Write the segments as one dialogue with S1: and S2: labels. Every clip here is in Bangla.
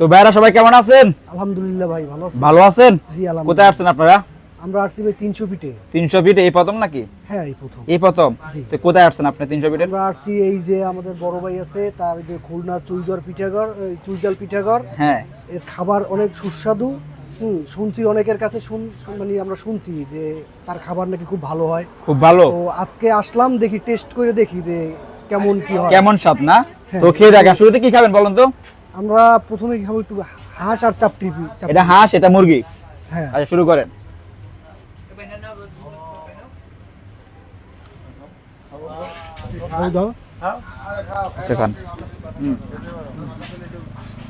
S1: তো ভাইরা সবাই কেমন আছেন?
S2: আলহামদুলিল্লাহ ভাই ভালো আছি
S1: ভালো আছেন?
S2: জি আলহামদুলিল্লাহ।
S1: কোথায় আসছেন আপনারা?
S2: আমরা আসছি ভাই তিনশো ফিটে।
S1: তিনশো ফিটে এই প্রথম নাকি?
S2: হ্যাঁ এই প্রথম।
S1: এই প্রথম? তো কোথায় আসছেন আপনি তিনশো ফিটের
S2: আমরা আসছি এই যে আমাদের বড় ভাই আছে তার যে খুলনা চুইজর পিঠাঘর এই চুইজাল পিঠাঘর
S1: হ্যাঁ।
S2: এর খাবার অনেক সুস্বাদু। হুম শুনছি অনেকের কাছে শুন মানে আমরা শুনছি যে তার খাবার নাকি খুব ভালো হয়।
S1: খুব ভালো।
S2: তো আজকে আসলাম দেখি টেস্ট করে দেখি যে কেমন কি হয়।
S1: কেমন স্বাদ না?
S2: হ্যাঁ।
S1: তো খেয়ে দেখেন শুরুতে কি খাবেন বলুন তো?
S2: আমরা প্রথমে খাব একটু হাঁস আর চাপটি।
S1: এটা হাঁস এটা মুরগি।
S2: হ্যাঁ।
S1: আচ্ছা শুরু করেন।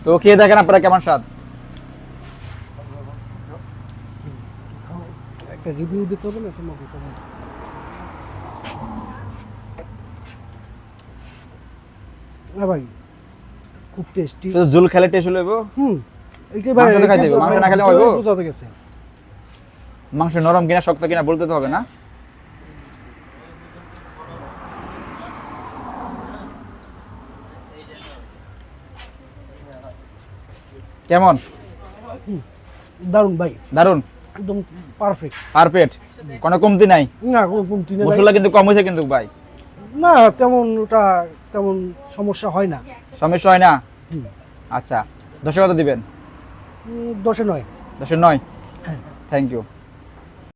S1: তো খেয়ে দেখেন আপনারা কেমন স্বাদ।
S2: একটা রিভিউ দিতে হবে না তোমাকে সবাই হ্যাঁ ভাই খুব টেস্টি
S1: শুধু জুল খেলে টেস্ট হইব?
S2: হুম এইটাই
S1: মাংস তো খাইতে হবে, মাংস না খেলে হইবো?
S2: বোঝাতে গেছে।
S1: মাংস নরম কিনা শক্ত কিনা বলতে তো হবে না। কেমন?
S2: দারুণ ভাই।
S1: দারুণ
S2: একদম পারফেক্ট
S1: পারফেক্ট কোনো কমতি নাই?
S2: না কোনো কমতি নাই।
S1: মশলা কিন্তু কম হয়েছে কিন্তু ভাই।
S2: না তেমন ওটা তেমন সমস্যা হয় না।
S1: সমস্যা হয় না? আচ্ছা দশে কত দিবেন?
S2: দশে নয়।
S1: দশে নয়?
S2: হ্যাঁ।
S1: Thank you